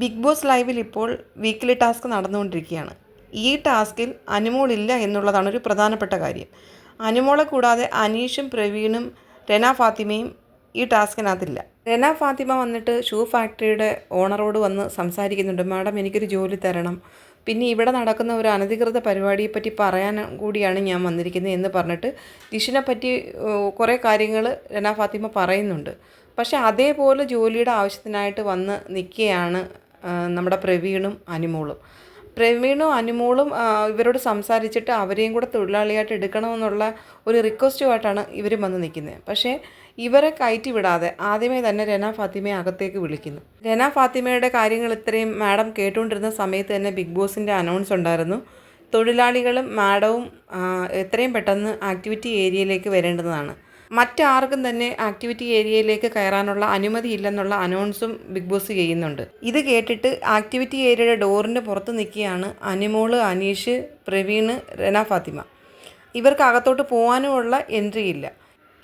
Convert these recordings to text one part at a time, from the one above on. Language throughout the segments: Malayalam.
ബിഗ് ബോസ് ലൈവിൽ ഇപ്പോൾ വീക്കിലി ടാസ്ക് നടന്നുകൊണ്ടിരിക്കുകയാണ്. ഈ ടാസ്കിൽ അനുമോൾ ഇല്ല എന്നുള്ളതാണ് ഒരു പ്രധാനപ്പെട്ട കാര്യം. അനുമോളെ കൂടാതെ അനീഷും പ്രവീണും രന ഫാത്തിമയും ഈ ടാസ്കിനകത്തില്ല. രന ഫാത്തിമ വന്നിട്ട് ഷൂ ഫാക്ടറിയുടെ ഓണറോട് വന്ന് സംസാരിക്കുന്നുണ്ട്. മാഡം എനിക്കൊരു ജോലി തരണം. പിന്നെ ഇവിടെ നടക്കുന്ന ഒരു അനധികൃത പരിപാടിയെപ്പറ്റി പറയാൻ കൂടിയാണ് ഞാൻ വന്നിരിക്കുന്നത് എന്ന് പറഞ്ഞിട്ട് ജിഷിനെ പറ്റി കുറേ കാര്യങ്ങൾ രന ഫാത്തിമ പറയുന്നുണ്ട്. പക്ഷേ അതേപോലെ ജോലിയുടെ ആവശ്യത്തിനായിട്ട് വന്ന് നിൽക്കുകയാണ് നമ്മുടെ പ്രവീണും അനുമോളും. പ്രവീണും അനുമോളും ഇവരോട് സംസാരിച്ചിട്ട് അവരെയും കൂടെ തൊഴിലാളിയായിട്ട് എടുക്കണമെന്നുള്ള ഒരു റിക്വസ്റ്റുമായിട്ടാണ് ഇവർ വന്ന് നിൽക്കുന്നത്. പക്ഷേ ഇവരെ കയറ്റി വിടാതെ ആദ്യമേ തന്നെ രന ഫാത്തിമയെ അകത്തേക്ക് വിളിക്കുന്നു. രന ഫാത്തിമയുടെ കാര്യങ്ങൾ ഇത്രയും മാഡം കേട്ടുകൊണ്ടിരുന്ന സമയത്ത് തന്നെ ബിഗ് ബോസിന്റെ അനൗൺസ് ഉണ്ടായിരുന്നു. തൊഴിലാളികളും മാഡവും എത്രയും പെട്ടെന്ന് ആക്ടിവിറ്റി ഏരിയയിലേക്ക് വരേണ്ടതാണ്. മറ്റാർക്കും തന്നെ ആക്ടിവിറ്റി ഏരിയയിലേക്ക് കയറാനുള്ള അനുമതി ഇല്ലെന്നുള്ള അനൗൺസും ബിഗ് ബോസ് ചെയ്യുന്നുണ്ട്. ഇത് കേട്ടിട്ട് ആക്ടിവിറ്റി ഏരിയയുടെ ഡോറിന്റെ പുറത്ത് നിൽക്കുകയാണ് അനിമോൾ അനീഷ് പ്രവീണ് രന ഫാത്തിമ. ഇവർക്ക് അകത്തോട്ട് പോകാനുമുള്ള എൻട്രി ഇല്ല.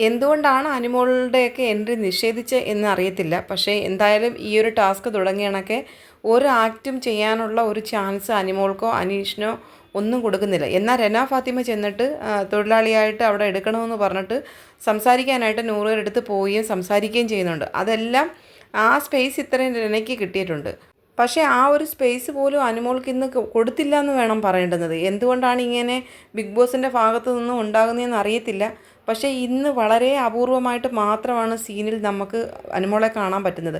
എന്തുകൊണ്ടാണ് അനിമോളുടെയൊക്കെ എൻട്രി നിഷേധിച്ചത് എന്ന് അറിയത്തില്ല. പക്ഷേ എന്തായാലും ഈ ഒരു ടാസ്ക് തുടങ്ങിയണക്കെ ഒരു ആക്റ്റും ചെയ്യാനുള്ള ഒരു ചാൻസ് അനിമോൾക്കോ അനീഷിനോ ഒന്നും കൊടുക്കുന്നില്ല. എന്നാൽ രന ഫാത്തിമ ചെന്നിട്ട് തൊഴിലാളിയായിട്ട് അവിടെ എടുക്കണമെന്ന് പറഞ്ഞിട്ട് സംസാരിക്കാനായിട്ട് നൂറുപേർ എടുത്ത് പോവുകയും സംസാരിക്കുകയും ചെയ്യുന്നുണ്ട്. അതെല്ലാം ആ സ്പേസ് ഇത്രയും രനയ്ക്ക് കിട്ടിയിട്ടുണ്ട്. പക്ഷേ ആ ഒരു സ്പേസ് പോലും അനുമോൾക്ക് ഇന്ന് കൊടുത്തില്ല എന്ന് വേണം പറയേണ്ടുന്നത്. എന്തുകൊണ്ടാണ് ഇങ്ങനെ ബിഗ് ബോസിന്റെ ഭാഗത്തു നിന്നും ഉണ്ടാകുന്നതെന്ന് അറിയത്തില്ല. പക്ഷേ ഇന്ന് വളരെ അപൂർവമായിട്ട് മാത്രമാണ് സീനിൽ നമുക്ക് അനുമോളെ കാണാൻ പറ്റുന്നത്.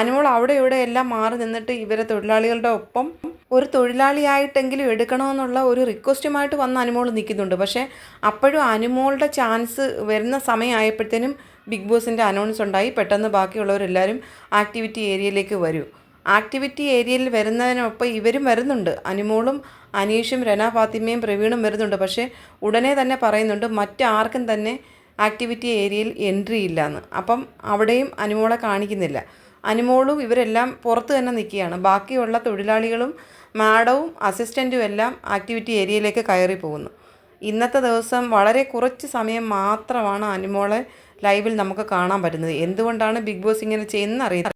അനുമോൾ അവിടെ ഇവിടെ എല്ലാം മാറി നിന്നിട്ട് ഇവരെ തൊഴിലാളികളുടെ ഒപ്പം ഒരു തൊഴിലാളിയായിട്ടെങ്കിലും എടുക്കണമെന്നുള്ള ഒരു റിക്വസ്റ്റുമായിട്ട് വന്ന അനുമോൾ നിൽക്കുന്നുണ്ട്. പക്ഷേ അപ്പോഴും അനുമോളുടെ ചാൻസ് വരുന്ന സമയമായപ്പോഴത്തേനും ബിഗ് ബോസിന്റെ അനൗൺസ് ഉണ്ടായി. പെട്ടെന്ന് ബാക്കിയുള്ളവരെല്ലാവരും ആക്ടിവിറ്റി ഏരിയയിലേക്ക് വരൂ. ആക്ടിവിറ്റി ഏരിയയിൽ വരുന്നതിനൊപ്പം ഇവരും വരുന്നുണ്ട്. അനുമോളും അനീഷും രന ഫാത്തിമയും പ്രവീണും വരുന്നുണ്ട്. പക്ഷേ ഉടനെ തന്നെ പറയുന്നുണ്ട് മറ്റാർക്കും തന്നെ ആക്ടിവിറ്റി ഏരിയയിൽ എൻട്രി ഇല്ലയെന്ന് അപ്പം അവിടെയും അനുമോളെ കാണിക്കുന്നില്ല. അനുമോളും ഇവരെല്ലാം പുറത്ത് തന്നെ നിൽക്കുകയാണ്. ബാക്കിയുള്ള തൊഴിലാളികളും മാഡവും അസിസ്റ്റന്റും എല്ലാം ആക്ടിവിറ്റി ഏരിയയിലേക്ക് കയറി പോകുന്നു ഇന്നത്തെ ദിവസം വളരെ കുറച്ച് സമയം മാത്രമാണ് അനുമോളെ ലൈവിൽ നമുക്ക് കാണാൻ പറ്റുന്നത്. എന്തുകൊണ്ടാണ് ബിഗ് ബോസ് ഇങ്ങനെ ചെയ്യുന്നത് അറിയത്തില്ല.